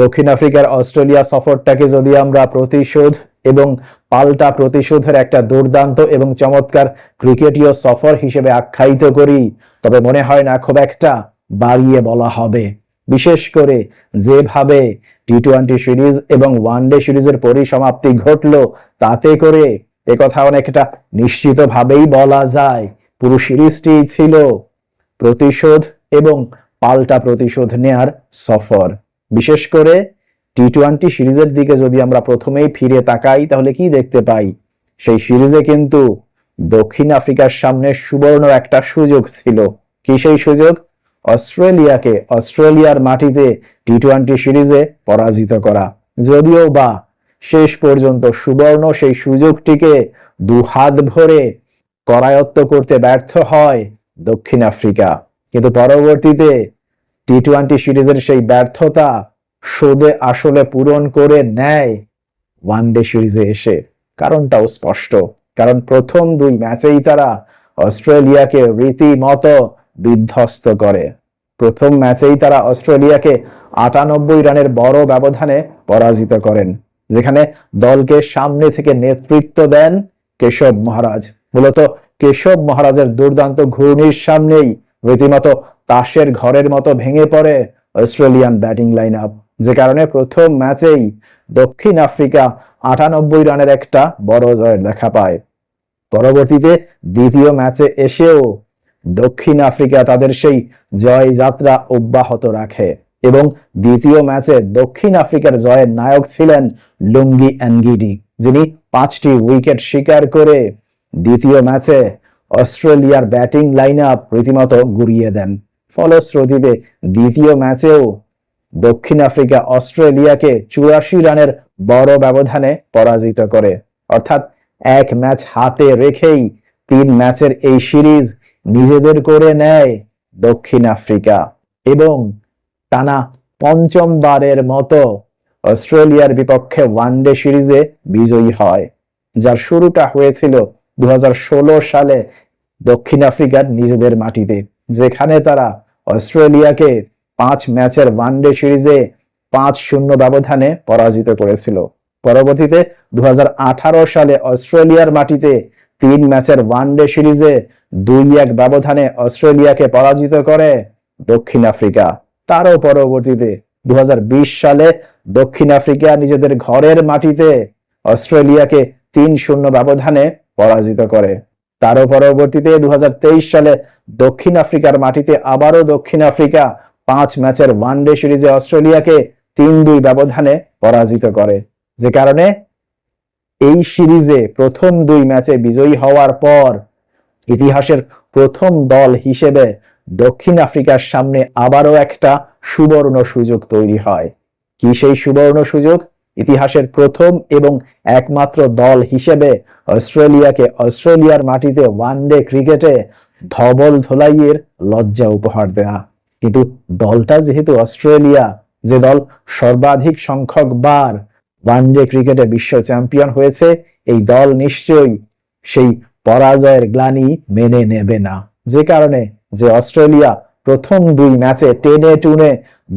দক্ষিণ আফ্রিকার অস্ট্রেলিয়া সফরটাকে যদি আমরা প্রতিশোধ এবং পাল্টা প্রতিশোধের একটা দুর্দান্ত এবং চমৎকার ক্রিকেটীয় সফর হিসেবে আখ্যায়িত করি, তবে মনে হয় না খুব একটা বাড়িয়ে বলা হবে। বিশেষ করে যেভাবে টি টোয়েন্টি সিরিজ এবং ওয়ানডে সিরিজের পরিসমাপ্তি ঘটলো, তাতে করে একথা অনেকটা নিশ্চিতভাবেই বলা যায়, পুরো সিরিজটি ছিল প্রতিশোধ এবং পাল্টা প্রতিশোধ নেয়ার সফর। বিশেষ করে টি টোয়েন্টি সিরিজের দিকে যদি আমরা প্রথমেই ফিরে তাকাই, তাহলে কি দেখতে পাই? সেই সিরিজে কিন্তু দক্ষিণ আফ্রিকার সামনে সুবর্ণ একটা সুযোগ ছিল। কি সেই সুযোগ? অস্ট্রেলিয়াকে, অস্ট্রেলিয়ার মাটিতে টি টোয়েন্টি সিরিজে পরাজিত করা। যদিও বা শেষ পর্যন্ত সুবর্ণ সেই সুযোগটিকে দু হাত ভরে করায়ত্ত করতে ব্যর্থ হয় দক্ষিণ আফ্রিকা। কিন্তু পরবর্তীতে টি টোয়েন্টি সিরিজের সেই ব্যর্থতা সোদে আসলে পূরণ করে নেয় ওয়ানডে সিরিজে এসে। কারণটাও স্পষ্ট। কারণ প্রথম দুই ম্যাচেই তারা অস্ট্রেলিয়াকে রীতিমতো বিধ্বস্ত করে। প্রথম ম্যাচেই তারা অস্ট্রেলিয়াকে আটানব্বই রানের বড় ব্যবধানে পরাজিত করেন, যেখানে দলকে সামনে থেকে নেতৃত্ব দেন কেশব মহারাজ। মূলত কেশব মহারাজের দুর্দান্ত ঘূর্ণির সামনেই রীতিমতো তাসের ঘরের মতো ভেঙে পড়ে অস্ট্রেলিয়ান ব্যাটিং লাইন আপ যে কারণে প্রথম ম্যাচেই দক্ষিণ আফ্রিকা আটানব্বই রানের একটা বড় জয়ের দেখা পায়। পরবর্তীতে দ্বিতীয় ম্যাচে এসেও দক্ষিণ আফ্রিকা তাদের সেই জয় যাত্রা অব্যাহত রাখে এবং দ্বিতীয় ম্যাচে দক্ষিণ আফ্রিকার জয়ের নায়ক ছিলেন লুঙ্গি অ্যানগিডি, যিনি পাঁচটি উইকেট শিকার করে দ্বিতীয় ম্যাচে অস্ট্রেলিয়ার ব্যাটিং লাইন আপ রীতিমতো গুড়িয়ে দেন। ফলশ্রুতিতে দ্বিতীয় ম্যাচেও দক্ষিণ আফ্রিকা অস্ট্রেলিয়াকে চুরাশি রানের বড় ব্যবধানে পরাজিত করে। অর্থাৎ এক ম্যাচ হাতে রেখেই তিন ম্যাচের এই সিরিজ নিজেদের করে নেয় দক্ষিণ আফ্রিকা। এবং টানা পঞ্চমবারের মতো অস্ট্রেলিয়ার বিপক্ষে ওয়ানডে সিরিজে বিজয়ী হয়, যার শুরুটা হয়েছিল দু হাজার ষোলো সালে দক্ষিণ আফ্রিকার নিজেদের মাটিতে, যেখানে তারা অস্ট্রেলিয়াকে পাঁচ ম্যাচের ওয়ানডে সিরিজে পাঁচ শূন্য ব্যবধানে পরাজিত করেছিল। পরবর্তীতে দু সালে অস্ট্রেলিয়ার মাটিতে তিন ম্যাচের ওয়ানডে সিরিজে দুই এক ব্যবধানে অস্ট্রেলিয়াকে পরাজিত করে দক্ষিণ আফ্রিকা। তারও পরবর্তীতে দু হাজার বিশ সালে দক্ষিণ আফ্রিকা নিজেদের ঘরের মাটিতে অস্ট্রেলিয়াকে তিন শূন্য ব্যবধানে পরাজিত করে। তারও পরবর্তীতে দু সালে দক্ষিণ আফ্রিকার মাটিতে আবারও দক্ষিণ আফ্রিকা পাঁচ ম্যাচের ওয়ানডে সিরিজে অস্ট্রেলিয়াকে তিন দুই ব্যবধানে পরাজিত করে। যে কারণে এই সিরিজে প্রথম দুই ম্যাচে বিজয়ী হওয়ার পর ইতিহাসের প্রথম দল হিসেবে দক্ষিণ আফ্রিকার সামনে আবারও একটা সুবর্ণ সুযোগ তৈরি হয়। কি সেই সুবর্ণ সুযোগ? ইতিহাসের প্রথম এবং একমাত্র দল হিসেবে অস্ট্রেলিয়াকে অস্ট্রেলিয়ার মাটিতে ওয়ানডে ক্রিকেটে ধবল ধোলাইয়ের লজ্জা উপহার দেয়া। কিন্তু দলটা যেহেতু অস্ট্রেলিয়া, যে দল সর্বাধিক সংখ্যক বার ওয়ানডে ক্রিকেটে বিশ্ব চ্যাম্পিয়ন হয়েছে, এই দল নিশ্চয়ই সেই পরাজয়ের গ্লানি মেনে নেবে না। যে কারণে যে অস্ট্রেলিয়া প্রথম দুই ম্যাচে টেনে টুনে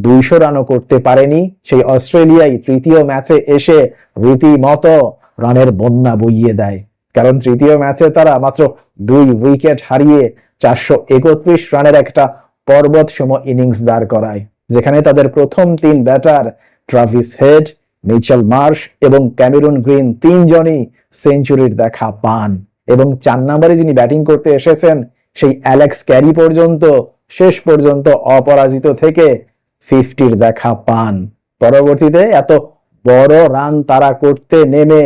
দুইশো রানও করতে পারেনি। সেই অস্ট্রেলিয়াই তৃতীয় ম্যাচে এসে রীতিমতো রানের বন্যা বইয়ে দেয়। কারণ তৃতীয় ম্যাচে তারা মাত্র দুই উইকেট হারিয়ে চারশো একত্রিশ রানের একটা পর্বত সম ইনিংস দাঁড় করায়, যেখানে তাদের প্রথম তিন batter Travis Head, Mitchell Marsh এবং ক্যামেরুন গ্রিন তিনজনই সেঞ্চুরির দেখা পান এবং চার নম্বরে যিনি ব্যাটিং করতে এসেছেন, সেই অ্যালেক্স ক্যারি পর্যন্ত শেষ পর্যন্ত অপরাজিত থেকে ফিফটির দেখা পান। পরবর্তীতে এত বড় রান তারা করতে নেমে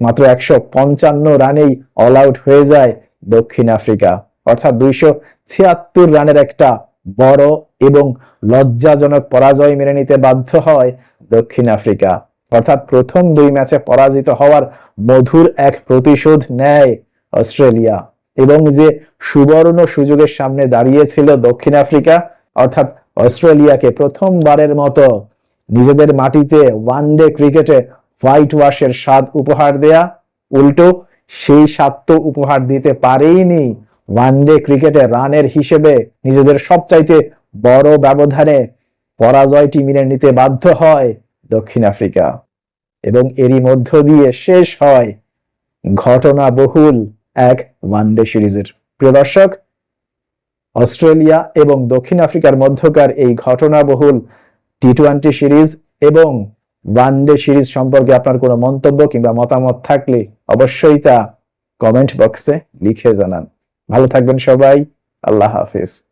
মাত্র একশো পঞ্চান্ন রানেই অল আউট হয়ে যায় দক্ষিণ আফ্রিকা। অর্থাৎ দুইশো ছিয়াত্তর রানের একটা বড় এবং লজ্জাজনক পরাজয় মেনে নিতে বাধ্য হয় দক্ষিণ আফ্রিকা। অর্থাৎ প্রথম দুই ম্যাচে পরাজিত হওয়ার মধুর এক প্রতিশোধ নেয় অস্ট্রেলিয়া। এবং যে সুবর্ণ সুযোগের সামনে দাঁড়িয়েছিল দক্ষিণ আফ্রিকা, অর্থাৎ অস্ট্রেলিয়াকে প্রথমবারের মতো নিজেদের মাটিতে ওয়ানডে ক্রিকেটে হোয়াইট ওয়াশের স্বাদ উপহার দেয়া, উল্টো সেই স্বাদ তো উপহার দিতে পারেইনি ওয়ানডে ক্রিকেটে রানের হিসেবে নিজেদের সবচাইতে বড় ব্যবধানে পরাজয়টি মেনে নিতে বাধ্য হয় দক্ষিণ আফ্রিকা। এবং এরই মধ্য দিয়ে শেষ হয় ঘটনা বহুল এক ওয়ানডে সিরিজের প্রিয় দর্শক, অস্ট্রেলিয়া এবং দক্ষিণ আফ্রিকার মধ্যকার এই ঘটনাবহুল টি টোয়েন্টি সিরিজ এবং ওয়ানডে সিরিজ সম্পর্কে আপনার কোনো মন্তব্য কিংবা মতামত থাকলে অবশ্যই তা কমেন্ট বক্সে লিখে জানান। ভালো থাকবেন সবাই। আল্লাহ হাফিজ।